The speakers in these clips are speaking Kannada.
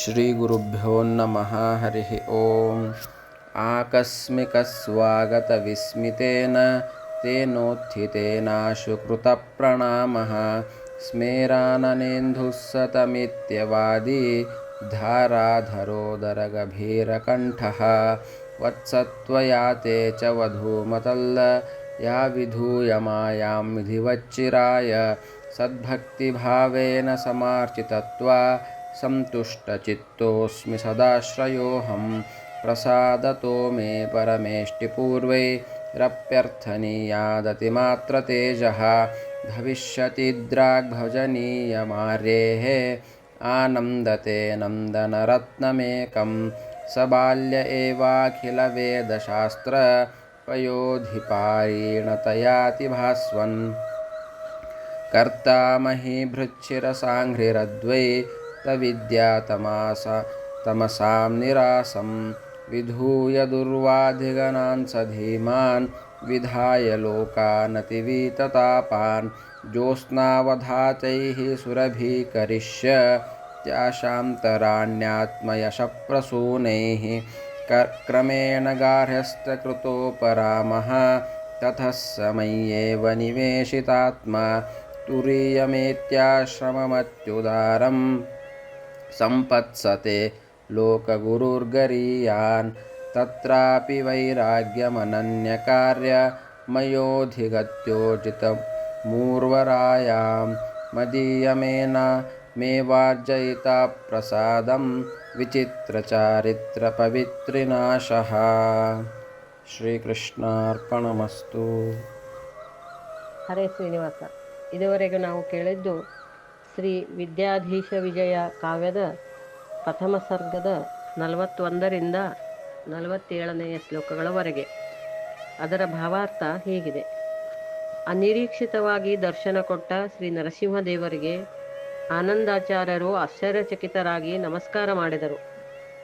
श्रीगुरुभ्यो नमः हरिः ॐ आकस्मिकस्वागतविस्मितेन तेनोत्थितेनाशु कृतप्रणामः स्मेराननेन्दुः सतमित्यवादी धाराधरोदरगभीरकण्ठः। वत्सत्वया ते च वधूमतल्ल या विधूयमायां विधिवच्चिराय। सद्भक्तिभावेन समार्चितत्वा सन्तुष्टचित्तोऽस्मि सदाश्रयोऽहं प्रसादतो मे परमेष्टिपूर्वै रप्यर्थनीयादतिमात्रतेजः भविष्यति द्राग्भजनीयमार्येः आनन्दते नन्दनरत्नमेकं स बाल्य एवाखिलवेदशास्त्रपयोधिपारीणतयातिभास्वन् कर्ता महीभृच्छिरसाङ्घ्रिरद्वै महीभृच्छिरसाङ्घ्रिरद्वैतविद्यातमास तमसां निरासं विधूय दुर्वाधिगणान् स धीमान् विधाय लोकानतिवीततापान् ज्योत्स्नावधातैः सुरभीकरिष्य त्याशान्तराण्यात्मयशप्रसूनैः क्रमेण गार्हस्थ्यकृतोपरामः ततः स मय्येव निवेशितात्मा तुरीयमेत्याश्रममत्युदारं सम्पत्सते लोकगुरुर्गरीयान् तत्रापि वैराग्यमनन्यकार्यमयोधिगत्योजितमूर्वरायां मदीयमेन मेवार्जयिता प्रसादं विचित्रचारित्रपवित्रिनाशः ಶ್ರೀಕೃಷ್ಣಾರ್ಪಣಮಸ್ತು ಹರೇ ಶ್ರೀನಿವಾಸ ಇದುವರೆಗೂ ನಾವು ಕೇಳಿದ್ದು ಶ್ರೀ ವಿದ್ಯಾಧೀಶ ವಿಜಯ ಕಾವ್ಯದ ಪ್ರಥಮ ಸರ್ಗದ ನಲವತ್ತೊಂದರಿಂದ ನಲವತ್ತೇಳನೆಯ ಶ್ಲೋಕಗಳವರೆಗೆ. ಅದರ ಭಾವಾರ್ಥ ಹೀಗಿದೆ. ಅನಿರೀಕ್ಷಿತವಾಗಿ ದರ್ಶನ ಕೊಟ್ಟ ಶ್ರೀ ನರಸಿಂಹದೇವರಿಗೆ ಆನಂದಾಚಾರ್ಯರು ಆಶ್ಚರ್ಯಚಕಿತರಾಗಿ ನಮಸ್ಕಾರ ಮಾಡಿದರು.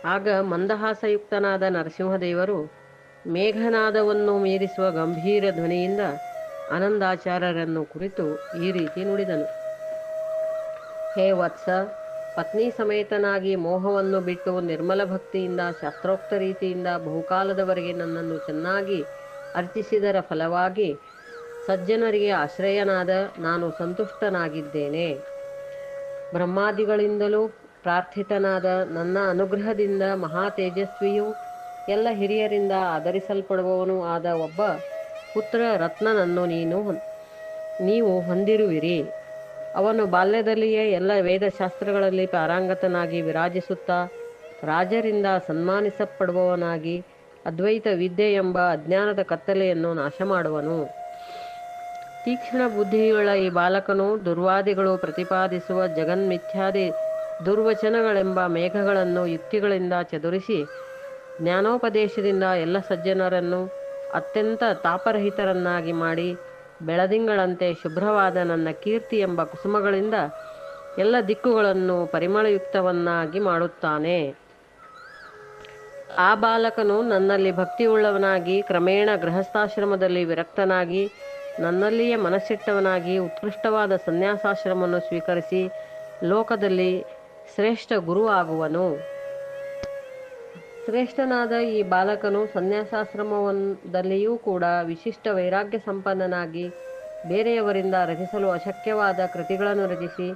ಆಗ ಮಂದಹಾಸಯುಕ್ತನಾದ ನರಸಿಂಹದೇವರು ಮೇಘನಾದವನ್ನು ಮೀರಿಸುವ ಗಂಭೀರ ಧ್ವನಿಯಿಂದ ಆನಂದಾಚಾರ್ಯರನ್ನು ಕುರಿತು ಈ ರೀತಿ ನುಡಿದನು. ಹೇ ವತ್ಸ, ಪತ್ನಿ ಸಮೇತನಾಗಿ ಮೋಹವನ್ನು ಬಿಟ್ಟು ನಿರ್ಮಲ ಭಕ್ತಿಯಿಂದ, ಶಾಸ್ತ್ರೋಕ್ತ ರೀತಿಯಿಂದ ಬಹುಕಾಲದವರೆಗೆ ನನ್ನನ್ನು ಚೆನ್ನಾಗಿ ಅರ್ಚಿಸಿದರ ಫಲವಾಗಿ ಸಜ್ಜನರಿಗೆ ಆಶ್ರಯನಾದ ನಾನು ಸಂತುಷ್ಟನಾಗಿದ್ದೇನೆ. ಬ್ರಹ್ಮಾದಿಗಳಿಂದಲೂ ಪ್ರಾರ್ಥಿತನಾದ ನನ್ನ ಅನುಗ್ರಹದಿಂದ ಮಹಾ ತೇಜಸ್ವಿಯು ಎಲ್ಲ ಹಿರಿಯರಿಂದ ಆಧರಿಸಲ್ಪಡುವವನೂ ಆದ ಒಬ್ಬ ಪುತ್ರ ರತ್ನನನ್ನು ನೀನು ನೀವು ಹೊಂದಿರುವಿರಿ. ಅವನು ಬಾಲ್ಯದಲ್ಲಿಯೇ ಎಲ್ಲ ವೇದಶಾಸ್ತ್ರಗಳಲ್ಲಿ ಪಾರಂಗತನಾಗಿ ವಿರಾಜಿಸುತ್ತಾ ರಾಜರಿಂದ ಸನ್ಮಾನಿಸಲ್ಪಡುವವನಾಗಿ ಅದ್ವೈತ ವಿದ್ಯೆ ಎಂಬ ಅಜ್ಞಾನದ ಕತ್ತಲೆಯನ್ನು ನಾಶ ಮಾಡುವನು ತೀಕ್ಷ್ಣ ಬುದ್ಧಿಯುಳ್ಳ ಈ ಬಾಲಕನು ದುರ್ವಾದಿಗಳು ಪ್ರತಿಪಾದಿಸುವ ಜಗನ್ಮಿಥ್ಯಾದಿ ದುರ್ವಚನಗಳೆಂಬ ಮೇಘಗಳನ್ನು ಯುಕ್ತಿಗಳಿಂದ ಚದುರಿಸಿ ಜ್ಞಾನೋಪದೇಶದಿಂದ ಎಲ್ಲ ಸಜ್ಜನರನ್ನು ಅತ್ಯಂತ ತಾಪರಹಿತರನ್ನಾಗಿ ಮಾಡಿ ಬೆಳದಿಂಗಳಂತೆ ಶುಭ್ರವಾದ ನನ್ನ ಕೀರ್ತಿ ಎಂಬ ಕುಸುಮಗಳಿಂದ ಎಲ್ಲ ದಿಕ್ಕುಗಳನ್ನು ಪರಿಮಳಯುಕ್ತವನ್ನಾಗಿ ಮಾಡುತ್ತಾನೆ. ಆ ಬಾಲಕನು ನನ್ನಲ್ಲಿ ಭಕ್ತಿಯುಳ್ಳವನಾಗಿ, ಕ್ರಮೇಣ ಗೃಹಸ್ಥಾಶ್ರಮದಲ್ಲಿ ವಿರಕ್ತನಾಗಿ, ನನ್ನಲ್ಲಿಯೇ ಮನಸ್ಸಿಟ್ಟವನಾಗಿ, ಉತ್ಕೃಷ್ಟವಾದ ಸನ್ಯಾಸಾಶ್ರಮವನ್ನು ಸ್ವೀಕರಿಸಿ, ಲೋಕದಲ್ಲಿ ಶ್ರೇಷ್ಠ ಗುರು ಆಗುವನು. ಶ್ರೇಷ್ಠನಾದ ಈ ಬಾಲಕನು ಸನ್ಯಾಸಾಶ್ರಮದಲ್ಲಿಯೂ ಕೂಡ ವಿಶಿಷ್ಟ ವೈರಾಗ್ಯ ಸಂಪನ್ನನಾಗಿ ಬೇರೆಯವರಿಂದ ರಚಿಸಲು ಅಶಕ್ಯವಾದ ಕೃತಿಗಳನ್ನು ರಚಿಸಿ,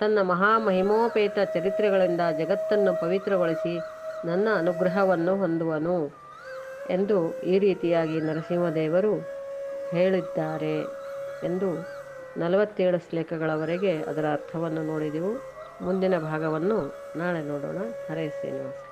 ತನ್ನ ಮಹಾ ಮಹಿಮೋಪೇತ ಚರಿತ್ರೆಗಳಿಂದ ಜಗತ್ತನ್ನು ಪವಿತ್ರಗೊಳಿಸಿ ನನ್ನ ಅನುಗ್ರಹವನ್ನು ಹೊಂದುವನು ಎಂದು ಈ ರೀತಿಯಾಗಿ ನರಸಿಂಹದೇವರು ಹೇಳಿದ್ದಾರೆ ಎಂದು ನಲವತ್ತೇಳು ಶ್ಲೇಖಗಳವರೆಗೆ ಅದರ ಅರ್ಥವನ್ನು ನೋಡಿದೆವು. ಮುಂದಿನ ಭಾಗವನ್ನು ನಾಳೆ ನೋಡೋಣ. ಹರೇ ಶ್ರೀನಿವಾಸ.